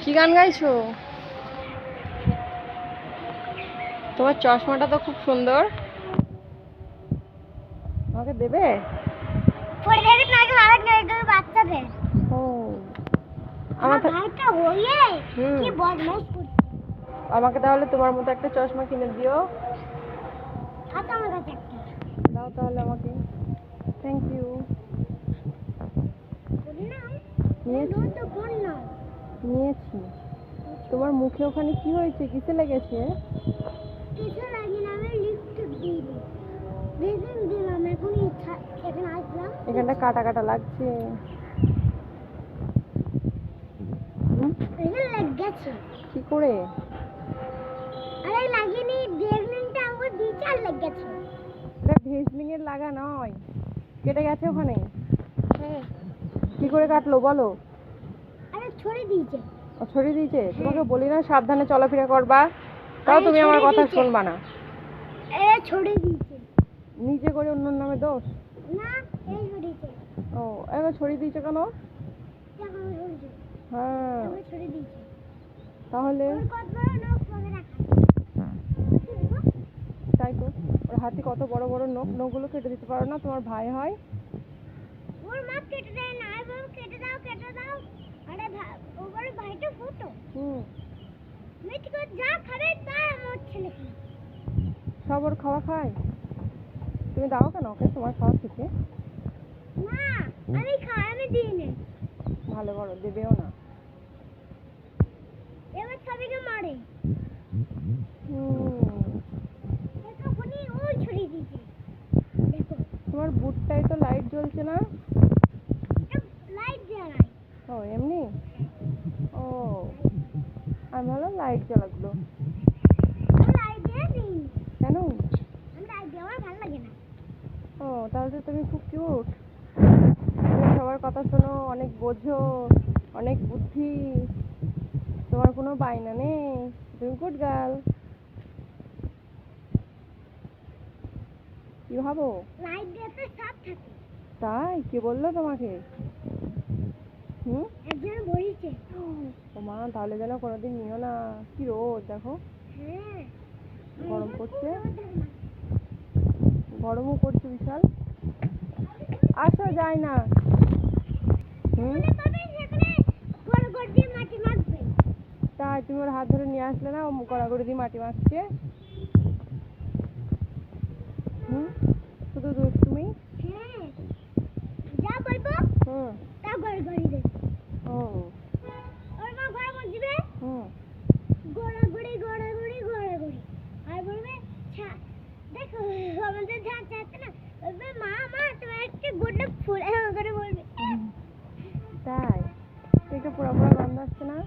কি গান গাইছো? তোমার চশমাটা তো খুব সুন্দর। আমাকে দেবে? পরে দেখি নাকি আরেক নাকি বাচ্চাদের। ও। আমার ভাইটা হইয়ে কি বদমাইশ করছে। আমাকে তাহলে তোমার মতো একটা চশমা কিনে দিও। আচ্ছা আমার কাছে একটা। দাও তাহলে আমাকে। থ্যাংক ইউ বললাম তো বললাম নিয়েছি। তোমার মুখে ওখানে কি হয়েছে? কিসে লেগেছে? কিছু লাগে না আমি লিপস্টিক দিই। বেসিন দিলাম এখন এখানে আসলাম। এখানটা কাটা কাটা লাগছে। এখানে কি করে? আরে লাগেনি মিনিট আমার দিয়ে চার লেগে এটা ভেজলিং এর লাগা নয়। কেটে গেছে ওখানে? হ্যাঁ। কি করে কাটলো বলো? ছড়ে দিয়েছে। ও ছড়িয়ে দিয়েছে? তোমাকে বলি না সাবধানে চলাফেরা করবা। তাও তুমি আমার কথা শুনবা না। এ ছড়ে দিয়েছে। নিজে করে অন্য নামে দোষ? না এই ছড়িয়েছে। ও এবার ছড়িয়ে দিয়েছে কেন? হ্যাঁ। তাহলে? তাই তো। ওর হাতে কত বড় বড় নখ? নখগুলো কেটে দিতে পারো না তোমার ভাই হয়। ওর মা কেটে দেয় না আমি বলব কেটে দাও কেটে দাও আরে ভা- ও বলে ভাইটা ফুটো হুম মিষ্টি করে যা খাবে তাই আমার ছেলে খাবে সব ওর খাওয়া খায়? তুমি দাও কেন ওকে? তোমার খাওয়া খেতে। না আমি খাই আমি দিই না। ভালো করো দেবেও না। এবার সবাইকে মারে। তোমার বুটটাই তো লাইট জ্বলছে না? লাইট ও এমনি? ও আমি ভাবলাম লাইট জ্বালাগুলো। লাইট দেওয়া নেই কেন আমি লাইট দেওয়া আমার ভালো লাগে না ও তাহলে তো তুমি খুব কিউট সবার কথা শোনো অনেক বোঝো অনেক বুদ্ধি। তোমার কোনো বায়না নেই। তুমি গুড গার্ল কি ভাবো? তাই? কে বলল তোমাকে? হুম? একজন বলেছে। ও মা তাহলে যেন কোনোদিন নিও না। কি রোদ দেখো। হ্যাঁ। গরম করছে। গরমও করছে বিশাল। আসো যাই না। হুম? তাই তুমি ওর হাত ধরে নিয়ে আসলে না ও গড়াগড়ি দিয়ে মাটি মাখছে। হুম? শুধু দুষ্টুমি? হ্যাঁ। যা বলব হুম। তা গড় গড়ি দেবে। ফুল এমন করে বলবে তাই একটু পোড়া পোড়া গন্ধ আসছে না